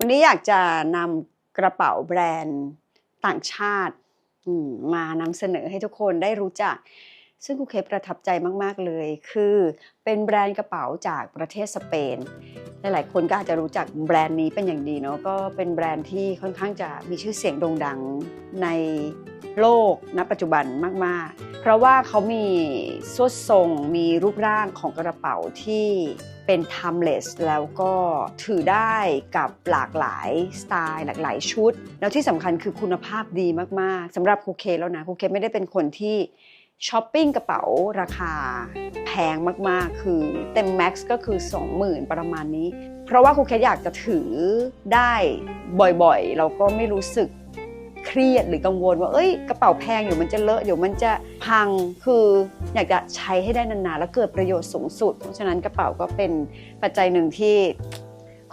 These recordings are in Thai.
วันนี้อยากจะนำกระเป๋าแบรนด์ต่างชาติมานำเสนอให้ทุกคนได้รู้จัก ซึ่งครูเคปประทับใจมาก ๆ เลย คือเป็นแบรนด์กระเป๋าจากประเทศสเปน หลายๆคนก็อาจจะรู้จักแบรนด์นี้เป็นอย่างดีเนาะก็เป็นแบรนด์ที่ค่อนข้างจะมีชื่อเสียงโด่งดังในโลกณปัจจุบันมากๆ เพราะว่าเขามีสวดทรงมีรูปร่างของกระเป๋าที่เป็น timeless แล้วก็ถือได้กับหลากหลายสไตล์หลากหลายชุด แล้วที่สำคัญคือคุณภาพดีมากๆสำหรับครูเคแล้วนะครูเคไม่ได้เป็นคนที่ ช้อปปิ้งกระเป๋าราคาแพงมากๆ คือเต็มแม็กซ์ก็คือ 20,000 ประมาณนี้ เพราะว่าครูเคอยากจะถือได้บ่อยๆ เราก็ไม่รู้สึกเครียดหรือกังวลว่าเอ้ยกระเป๋าแพงเดี๋ยวมันจะเลอะเดี๋ยวมันจะพังคืออยากจะใช้ให้ได้นานๆ แล้วเกิดประโยชน์สูงสุด เพราะฉะนั้นกระเป๋าก็เป็นปัจจัยหนึ่งที่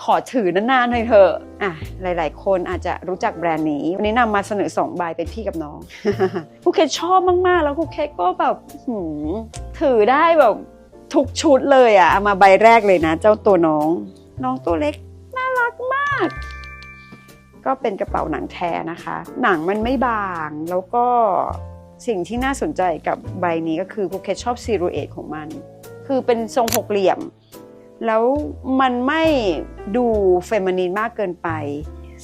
ขอถือนานๆหน่อยเถอะอะหลาย ๆ คนอาจจะรู้จักแบรนด์นี้ วันนี้นำมาเสนอ2ใบเป็นพี่กับน้องครูเคชอบมากๆ แล้วครูเคก็แบบถือได้แบบทุกชุดเลยอะเอามาใบแรกเลยนะ เจ้าตัวน้อง น้องตัวเล็กน่ารักมาก ก็เป็นกระเป๋าหนังแท้นะคะ หนังมันไม่บางแล้วก็สิ่งที่น่าสนใจกับใบนี้ก็คือครูเคชอบซีรูเอทของมัน คือเป็นทรงหกเหลี่ยม แล้วมันไม่ดูเฟมินีนมากเกินไป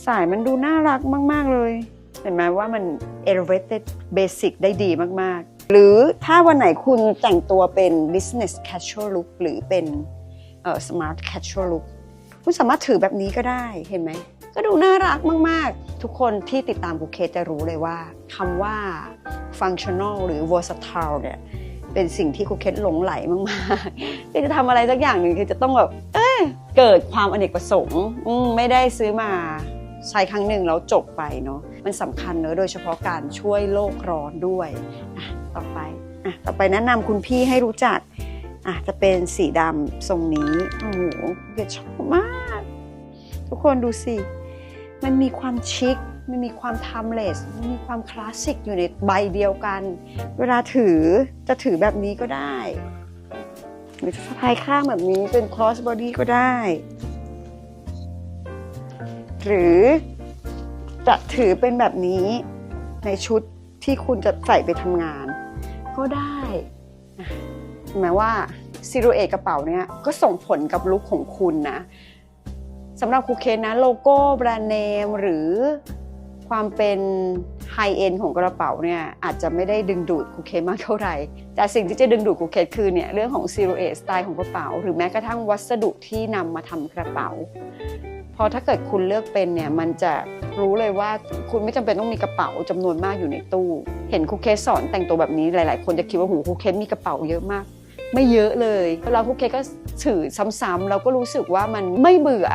สายมันดูน่ารักมาก ๆ เลย เห็นไหมว่ามัน elevated basic ได้ดีมาก ๆ หรือถ้าวันไหนคุณแต่งตัวเป็น business casual look หรือเป็น smart casual look คุณสามารถถือแบบนี้ก็ได้เห็นไหม ก็ดูน่ารักมาก ๆ ทุกคนที่ติดตามกูเคจะรู้เลยว่าคำว่า functional หรือ versatile เนี่ยเป็นสิ่งที่ครูเคสหลงไหลมาก ๆ จะทำอะไรสักอย่างหนึ่งคือจะต้องแบบเอ้ยเกิดความอเนกประสงค์อืไม่ได้ซื้อมาใช้ครั้งหนึ่งแล้วจบไปเนาะมันสำคัญเนอะโดยเฉพาะการช่วยโลกร้อนด้วยอะต่อไปอะต่อไปแนะนำคุณพี่ให้รู้จักอะจะเป็นสีดำทรงนี้โอ้โหครูเคสชอบมาก ทุกคนดูสิ มันมีความชิคมันมีความ timeless มันมีความคลาสสิกอยู่ในใบเดียวกัน เวลาถือจะถือแบบนี้ก็ได้ หรือจะสะพายข้างแบบนี้เป็น cross body ก็ได้ หรือจะถือเป็นแบบนี้ในชุดที่คุณจะใส่ไปทำงาน ก็ได้ห็นไหมว่าซิรูเอกระเป๋าเนี่ยก็ส่งผลกับลุคของคุณนะสำหรับคูเคนนะโลโก้แบรนด์เนมหรือความเป็น ไฮเอ็นของกระเป๋าเนี่ยอาจจะไม่ได้ดึงดูดคูเคมากเท่าไหร่ แต่สิ่งที่จะดึงดูดคูเคคือเนี่ยเรื่องของซีโรเอสไตล์ของกระเป๋า หรือแม้กระทั่งวัสดุที่นำมาทำกระเป๋า พอถ้าเกิดคุณเลือกเป็นเนี่ยมันจะรู้เลยว่าคุณไม่จำเป็นต้องมีกระเป๋าจำนวนมากอยู่ในตู้ เห็นคูเคสอนแต่งตัวแบบนี้หลาย ๆ คนจะคิดว่าหูคูเคมีกระเป๋าเยอะมากไม่เยอะเลยแล้วครูเคก็ถือซ้ำๆแล้วก็รู้สึกว่ามันไม่เบื่อ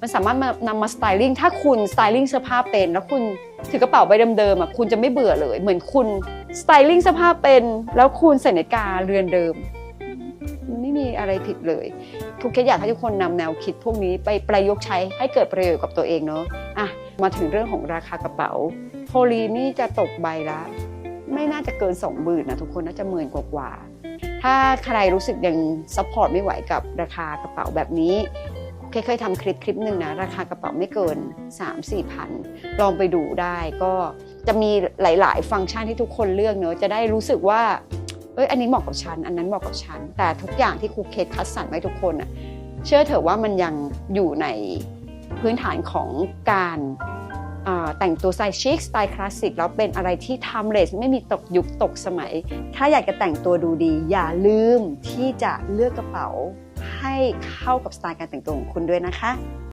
มันสามารถมานำมาสไตลิ่งถ้าคุณสไตลิ่งเสื้อผ้าเป็น แล้วคุณ ถือกระเป๋าใบเดิมๆอะคุณจะไม่เบื่อเลย เหมือนคุณสไตลิ่งเสื้อผ้าเป็น แล้วคุณใส่นาฬิกาเรือนเดิมมันไม่มีอะไรผิดเลย ทุกแค่อยากให้ทุกคนนำแนวคิดพวกนี้ไปประยุกต์ใช้ให้เกิดประโยชน์กับตัวเองเนาะอะมาถึงเรื่องของราคากระเป๋าโพลีนี่จะตกใบละไม่น่าจะเกิน2 0,000นะทุกคนน่าจะหมื่นกว่าๆถ้าใครรู้สึกยังซัพพอร์ตไม่ไหวกับราคากระเป๋าแบบนี้ เคยเคยทำคลิปคลิปหนึ่งนะ ราคากระเป๋าไม่เกิน 3-4พันลองไปดูได้ก็จะมีหลาย ๆ ฟังก์ชันที่ทุกคนเลือกเนอะจะได้รู้สึกว่าเอ้ยอันนี้เหมาะกับฉัน อันนั้นเหมาะกับฉัน แต่ทุกอย่างที่ครูเคสคัดสรรไว้ทุกคนอะเชื่อเถอะว่ามันยังอยู่ในพื้นฐานของการแต่งตัวสไตล์ชิคสไตล์คลาสสิกแล้วเป็นอะไรที่ทำเลสไม่มีตกยุคตกสมัย ถ้าอยากจะแต่งตัวดูดี อย่าลืมที่จะเลือกกระเป๋า ให้เข้ากับสไตล์การแต่งตัวของคุณด้วยนะคะ